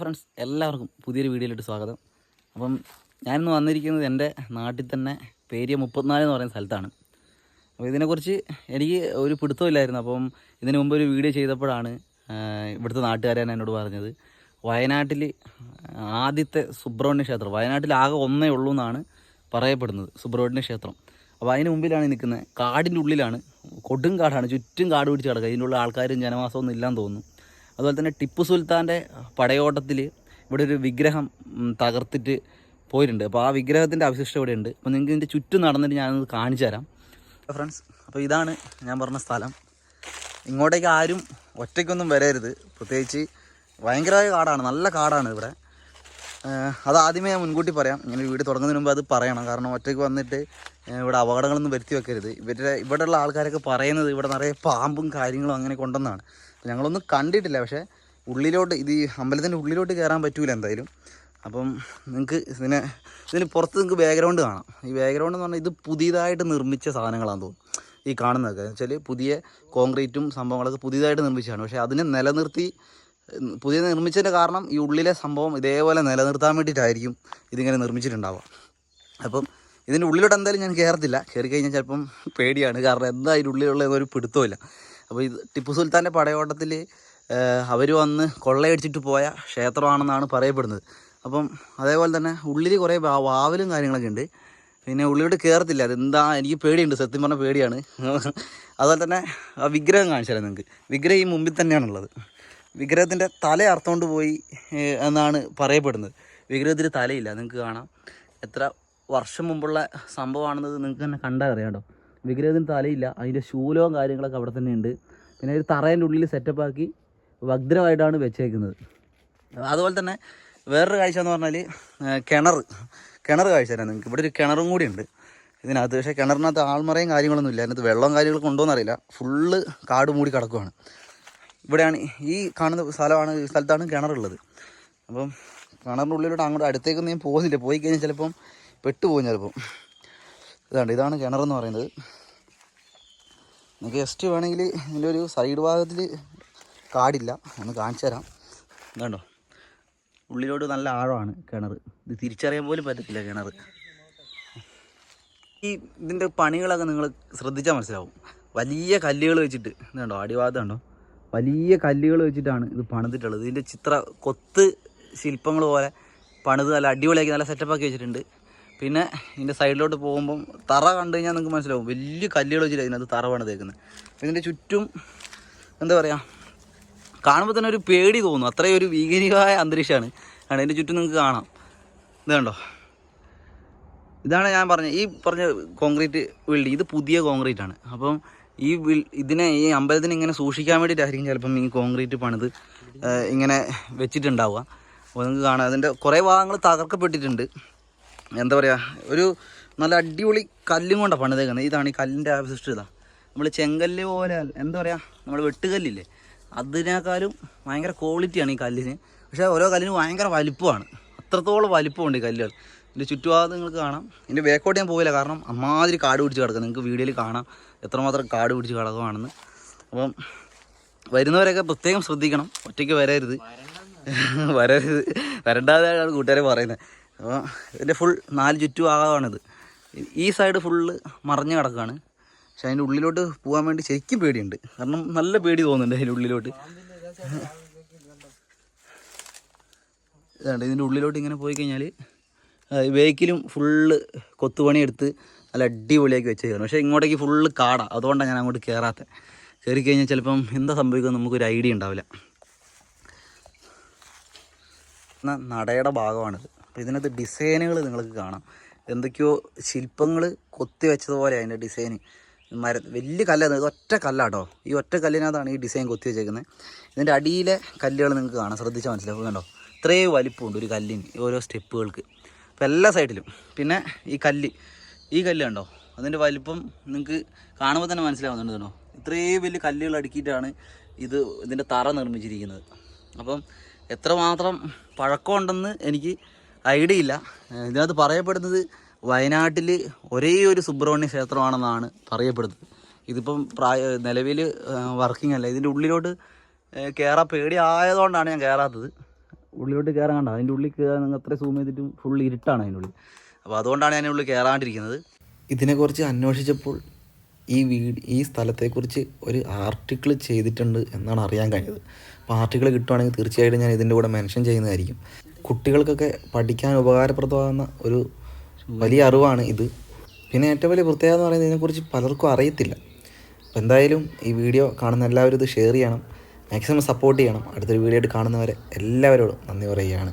Friends എല്ലാവർക്കും പുതിയൊരു വീഡിയോയിലോട്ട് സ്വാഗതം. അപ്പം ഞാനിന്ന് വന്നിരിക്കുന്നത് എന്റെ നാട്ടിൽ തന്നെ പേരിയ മുപ്പത്തിനാല് എന്ന് പറയുന്ന സ്ഥലത്താണ്. അപ്പോൾ ഇതിനെക്കുറിച്ച് എനിക്ക് ഒരു പിടുത്തമില്ലായിരുന്നു. അപ്പം ഇതിനു മുമ്പ് ഒരു വീഡിയോ ചെയ്തപ്പോഴാണ് ഇവിടുത്തെ നാട്ടുകാരാണ് എന്നോട് പറഞ്ഞത്. വയനാട്ടിൽ ആദ്യത്തെ സുബ്രഹ്മണ്യ ക്ഷേത്രം വയനാട്ടിൽ ആകെ ഒന്നേ ഉള്ളൂ എന്നാണ് പറയപ്പെടുന്നത് സുബ്രഹ്മണ്യ ക്ഷേത്രം. അപ്പോൾ അതിന് മുമ്പിലാണ് നിൽക്കുന്നത്. കാടിന്റെ ഉള്ളിലാണ് കൊടും കാടാണ് ചുറ്റും കാട് പിടിച്ച് കിടക്കുക. ഇതിന്റെ ഉള്ള ആൾക്കാരും ജനവാസമൊന്നും ഇല്ലാന്ന് തോന്നുന്നു. അതുപോലെ തന്നെ ടിപ്പു സുൽത്താന്റെ പടയോട്ടത്തിൽ ഇവിടെ ഒരു വിഗ്രഹം തകർത്തിട്ട് പോയിട്ടുണ്ട്. അപ്പോൾ ആ വിഗ്രഹത്തിന്റെ അവശിഷ്ടം ഇവിടെ ഉണ്ട് അപ്പോൾ നിങ്ങൾക്ക് ഇതിന്റെ ചുറ്റും നടന്നിട്ട് ഞാനത് കാണിച്ചു തരാം. ഫ്രണ്ട്സ് അപ്പോൾ ഇതാണ് ഞാൻ പറഞ്ഞ സ്ഥലം. ഇങ്ങോട്ടേക്ക് ആരും ഒറ്റയ്ക്കൊന്നും വരരുത്. പ്രത്യേകിച്ച് ഭയങ്കരമായ കാടാണ്. നല്ല കാടാണ് ഇവിടെ. അത് ഞാൻ മുൻകൂട്ടി പറയാം. ഇങ്ങനെ വീട് തുടങ്ങുന്നതിന് മുമ്പ് അത് പറയണം. കാരണം ഒറ്റയ്ക്ക് വന്നിട്ട് ഇവിടെ അപകടങ്ങളൊന്നും വരുത്തി വെക്കരുത്. ഇവരുടെ ഇവിടെയുള്ള ആൾക്കാരൊക്കെ പറയുന്നത് ഇവിടെ നിറയെ പാമ്പും കാര്യങ്ങളും അങ്ങനെ കൊണ്ടെന്നാണ് ഞങ്ങളൊന്നും കണ്ടിട്ടില്ല പക്ഷേ ഉള്ളിലോട്ട് ഇത് അമ്പലത്തിന്റെ ഉള്ളിലോട്ട് കയറാൻ പറ്റൂല എന്തായാലും. അപ്പം നിങ്ങൾക്ക് ഇതിനെ ഇതിന് പുറത്ത് നിങ്ങൾക്ക് ബാക്ക്ഗ്രൗണ്ട് കാണാം. ഈ ബാക്ക്ഗ്രൗണ്ട് എന്ന് പറഞ്ഞാൽ ഇത് പുതിയതായിട്ട് നിർമ്മിച്ച സാധനങ്ങളാണെന്ന് തോന്നുന്നു. ഈ കാണുന്നതൊക്കെ. എന്ന് വെച്ചാൽ പുതിയ കോൺക്രീറ്റും സംഭവങ്ങളൊക്കെ പുതിയതായിട്ട് നിർമ്മിച്ചതാണ്. പക്ഷേ അതിനെ നിലനിർത്തി പുതിയത് പുതിയ നിർമ്മിച്ചതിന്റെ കാരണം ഈ ഉള്ളിലെ സംഭവം ഇതേപോലെ നിലനിർത്താൻ വേണ്ടിയിട്ടായിരിക്കും ഇതിങ്ങനെ നിർമ്മിച്ചിട്ടുണ്ടാവുക. അപ്പം ഇതിന്റെ ഉള്ളിലോട്ട് എന്തായാലും ഞാൻ കയറത്തില്ല കയറി കഴിഞ്ഞാൽ ചിലപ്പം പേടിയാണ്. കാരണം എന്താ അതിന്റെ ഉള്ളിലുള്ള ഒരു പിടുത്തമില്ല അപ്പോൾ ഇത് ടിപ്പു സുൽത്താന്റെ പടയോട്ടത്തിൽ അവർ വന്ന് കൊള്ളയടിച്ചിട്ട് പോയ ക്ഷേത്രമാണെന്നാണ് പറയപ്പെടുന്നത്. അപ്പം അതേപോലെ തന്നെ ഉള്ളിൽ കുറേ വാവലും കാര്യങ്ങളൊക്കെ ഉണ്ട്. പിന്നെ ഉള്ളിലോട്ട് കയറത്തില്ല അതെന്താ എനിക്ക് പേടിയുണ്ട്. സത്യം പറഞ്ഞാൽ പേടിയാണ്. അതുപോലെ തന്നെ ആ വിഗ്രഹം കാണിച്ചാലും നിങ്ങൾക്ക്? വിഗ്രഹം ഈ മുമ്പിൽ തന്നെയാണുള്ളത്. വിഗ്രഹത്തിന്റെ തല അർത്ഥമുകൊണ്ട് പോയി എന്നാണ് പറയപ്പെടുന്നത്. വിഗ്രഹത്തിന് തലയില്ല. നിങ്ങൾക്ക് കാണാം. എത്ര വർഷം മുമ്പുള്ള സംഭവമാണെന്നത് നിങ്ങൾക്ക് തന്നെ കണ്ടാൽ അറിയാം കേട്ടോ. വിഗ്രഹത്തിന് തലയില്ല. അതിന്റെ ശൂലവും കാര്യങ്ങളൊക്കെ അവിടെ തന്നെ ഉണ്ട്. പിന്നെ ഒരു തറേന്റെ ഉള്ളിൽ സെറ്റപ്പാക്കി വഗ്രമായിട്ടാണ് വെച്ചേക്കുന്നത്. അതുപോലെ തന്നെ വേറൊരു കാഴ്ച എന്ന് പറഞ്ഞാൽ കിണർ. കിണർ കാഴ്ച തരാം നിങ്ങൾക്ക്. ഇവിടെ ഒരു കിണറും കൂടി ഉണ്ട്. ഇതിനകത്ത് പക്ഷേ കിണറിനകത്ത് ആൾമറയും കാര്യങ്ങളൊന്നും ഇല്ല. അതിനകത്ത് വെള്ളം കാര്യങ്ങളൊക്കെ ഉണ്ടോയെന്ന് അറിയില്ല ഫുള്ള് കാട് മൂടി കിടക്കുവാണ്. ഇവിടെയാണ് ഈ കാണുന്ന സ്ഥലമാണ് ഈ സ്ഥലത്താണ് കിണറുള്ളത്. അപ്പം കിണറിന്റെ ഉള്ളിലോട്ട് അങ്ങോട്ട് അടുത്തേക്കൊന്നും ഞാൻ പോകുന്നില്ല. പോയി കഴിഞ്ഞാൽ ചിലപ്പം പെട്ടുപോകും ചിലപ്പം ഇതാണ് ഇതാണ് കിണറെന്ന് പറയുന്നത്. നിങ്ങൾക്ക് ജസ്റ്റ് വേണമെങ്കിൽ ഇതിന്റെ ഒരു സൈഡ് ഭാഗത്തിൽ കാടില്ല. ഒന്ന് കാണിച്ചു തരാം. ഇതാണ്ടോ. ഉള്ളിലോട്ട് നല്ല ആഴമാണ് കിണർ. ഇത് തിരിച്ചറിയാൻ പോലും പറ്റത്തില്ല കിണർ. ഈ ഇതിന്റെ പണികളൊക്കെ നിങ്ങൾ ശ്രദ്ധിച്ചാൽ മനസ്സിലാവും. വലിയ കല്ലുകൾ വെച്ചിട്ട്. ഇതുണ്ടോ അടിവാദം കണ്ടോ? വലിയ കല്ലുകൾ വെച്ചിട്ടാണ് ഇത് പണിതിട്ടുള്ളത്. ഇതിന്റെ ചിത്ര കൊത്ത് ശില്പങ്ങൾ പോലെ പണിത് നല്ല അടിപൊളിയാക്കി നല്ല സെറ്റപ്പാക്കി വെച്ചിട്ടുണ്ട്. പിന്നെ ഇതിന്റെ സൈഡിലോട്ട് പോകുമ്പം തറ കണ്ടു കഴിഞ്ഞാൽ നിങ്ങൾക്ക് മനസ്സിലാവും. വലിയ കല്ലുകൾ വെച്ചിട്ട് ഇതിനകത്ത് തറ പണിതേക്കുന്നത് അപ്പം ഇതിന്റെ ചുറ്റും എന്താ പറയുക കാണുമ്പോൾ തന്നെ ഒരു പേടി തോന്നും. അത്രയും ഒരു ഭീകരമായ അന്തരീക്ഷമാണ്. കാരണം ഇതിന്റെ ചുറ്റും നിങ്ങൾക്ക് കാണാം. ഇത് കണ്ടോ? ഇതാണ് ഞാൻ പറഞ്ഞ ഈ പറഞ്ഞ കോൺക്രീറ്റ് ബിൽഡിംഗ് ഇത് പുതിയ കോൺക്രീറ്റ് ആണ്. അപ്പം ഈ ബിൽ ഇതിനെ ഈ അമ്പലത്തിന് ഇങ്ങനെ സൂക്ഷിക്കാൻ വേണ്ടിയിട്ടായിരിക്കും ചിലപ്പം ഈ കോൺക്രീറ്റ് പണിത് ഇങ്ങനെ വെച്ചിട്ടുണ്ടാവുക. അപ്പോൾ നിങ്ങൾക്ക് കാണാം. അതിന്റെ കുറേ ഭാഗങ്ങൾ തകർക്കപ്പെട്ടിട്ടുണ്ട്. എന്താ പറയുക ഒരു നല്ല അടിപൊളി കല്ലും കൊണ്ടാണ് പണിതേക്കുന്നത് ഇതാണ് ഈ കല്ലിന്റെ അവശിഷ്ടത നമ്മൾ ചെങ്കല്ല് പോലെ എന്താ പറയുക നമ്മൾ വെട്ടുകല്ലില്ലേ? അതിനേക്കാളും ഭയങ്കര ക്വാളിറ്റിയാണ് ഈ കല്ലിന്. പക്ഷേ ഓരോ കല്ലിനും ഭയങ്കര വലിപ്പമാണ്. അത്രത്തോളം വലിപ്പമുണ്ട് ഈ കല്ലുകൾ. ഇതിന്റെ ചുറ്റുപാട് നിങ്ങൾക്ക് കാണാം. ഇതിന്റെ ബേക്കോട്ട് ഞാൻ പോയില്ല കാരണം അമ്മാതിരി കാട് പിടിച്ച് കിടക്കുന്നത് നിങ്ങൾക്ക് വീഡിയോയിൽ കാണാം. എത്രമാത്രം കാട് പിടിച്ച് കിടക്കുവാണെന്ന്. അപ്പം വരുന്നവരൊക്കെ പ്രത്യേകം ശ്രദ്ധിക്കണം. ഒറ്റയ്ക്ക് വരരുത്. വരരുത്. വരണ്ടാതെയാണ് കൂട്ടുകാരെ പറയുന്നത്. അപ്പോൾ ഇതിന്റെ ഫുൾ നാല് ചുറ്റു ഭാഗമാണിത് ഈ സൈഡ് ഫുള്ള് മറിഞ്ഞ് കിടക്കുകയാണ് പക്ഷെ അതിന്റെ ഉള്ളിലോട്ട് പോകാൻ വേണ്ടി ശരിക്കും പേടിയുണ്ട്. കാരണം നല്ല പേടി തോന്നുന്നുണ്ട് അതിന്റെ ഉള്ളിലോട്ട്. ഇതാണ് ഇതിന്റെ ഉള്ളിലോട്ട് ഇങ്ങനെ പോയി കഴിഞ്ഞാൽ വെഹിക്കിലും ഫുള്ള് കൊത്തുപണി എടുത്ത് നല്ല അടിപൊളിയാക്കി വെച്ചേക്കാണ് പക്ഷേ ഇങ്ങോട്ടേക്ക് ഫുള്ള് കാടാണ് അതുകൊണ്ടാണ് ഞാൻ അങ്ങോട്ട് കയറാത്തത് കയറി കഴിഞ്ഞാൽ ചിലപ്പം എന്താ സംഭവിക്കുക നമുക്കൊരു ഐഡിയ ഉണ്ടാവില്ല. എന്നാൽ നടയുടെ ഭാഗമാണിത്. അപ്പോൾ ഇതിനകത്ത് ഡിസൈനുകൾ നിങ്ങൾക്ക് കാണാം. എന്തൊക്കെയോ ശില്പങ്ങൾ കൊത്തി വെച്ചതുപോലെ അതിന്റെ ഡിസൈന്. മര വലിയ കല്ലാണ് ഇത് ഒറ്റ കല്ലാട്ടോ. ഈ ഒറ്റ കല്ലിനകത്താണ് ഈ ഡിസൈൻ കൊത്തി വെച്ചേക്കുന്നത്. ഇതിന്റെ അടിയിലെ കല്ലുകൾ നിങ്ങൾക്ക് കാണാം. ശ്രദ്ധിച്ചാൽ മനസ്സിലാവും കണ്ടോ? ഇത്രയും വലിപ്പമുണ്ട് ഒരു കല്ലിന് ഓരോ സ്റ്റെപ്പുകൾക്ക്. അപ്പോൾ എല്ലാ സൈഡിലും. പിന്നെ ഈ കല്ല് ഈ കല്ല് കണ്ടോ? അതിന്റെ വലിപ്പം നിങ്ങൾക്ക് കാണുമ്പോൾ തന്നെ മനസ്സിലാവുന്നുണ്ട് കേട്ടോ ഇത്രയും വലിയ കല്ലുകൾ അടുക്കിയിട്ടാണ് ഇത് ഇതിന്റെ തറ നിർമ്മിച്ചിരിക്കുന്നത്. അപ്പം എത്രമാത്രം പഴക്കമുണ്ടെന്ന് എനിക്ക് ഐഡിയ ഇല്ല. ഇതിനകത്ത് പറയപ്പെടുന്നത് വയനാട്ടിൽ ഒരേ ഒരു സുബ്രഹ്മണ്യ ക്ഷേത്രമാണെന്നാണ് പറയപ്പെടുന്നത്. ഇതിപ്പം പ്രായ നിലവിൽ വർക്കിംഗ് അല്ല. ഇതിന്റെ ഉള്ളിലോട്ട് കയറാൻ പേടി ആയതുകൊണ്ടാണ് ഞാൻ കയറാത്തത് ഉള്ളിലോട്ട് കയറാൻ കണ്ട അതിന്റെ ഉള്ളിൽ കയറാൻ നിങ്ങൾ അത്ര സൂം ചെയ്തിട്ടും ഫുൾ ഇരുട്ടാണ് അതിന്റെ ഉള്ളിൽ. അപ്പോൾ അതുകൊണ്ടാണ് ഞാൻ ഉള്ളിൽ കയറാണ്ടിരിക്കുന്നത് ഇതിനെക്കുറിച്ച് അന്വേഷിച്ചപ്പോൾ ഈ വീട് ഈ സ്ഥലത്തെക്കുറിച്ച് ഒരു ആർട്ടിക്കിൾ ചെയ്തിട്ടുണ്ട് എന്നാണ് അറിയാൻ കഴിഞ്ഞത്. അപ്പോൾ ആർട്ടിക്കിൾ കിട്ടുവാണെങ്കിൽ തീർച്ചയായിട്ടും ഞാൻ ഇതിന്റെ കൂടെ മെൻഷൻ ചെയ്യുന്നതായിരിക്കും. കുട്ടികൾക്കൊക്കെ പഠിക്കാൻ ഉപകാരപ്രദമാകുന്ന ഒരു വലിയ അറിവാണ് ഇത്. പിന്നെ ഏറ്റവും വലിയ പ്രത്യേകത എന്ന് പറയുന്നത് ഇതിനെക്കുറിച്ച് പലർക്കും അറിയത്തില്ല. അപ്പോൾ എന്തായാലും ഈ വീഡിയോ കാണുന്ന എല്ലാവരും ഇത് ഷെയർ ചെയ്യണം. മാക്സിമം സപ്പോർട്ട് ചെയ്യണം. അടുത്തൊരു വീഡിയോ ആയിട്ട് കാണുന്നവരെ എല്ലാവരോടും നന്ദി പറയുകയാണ്.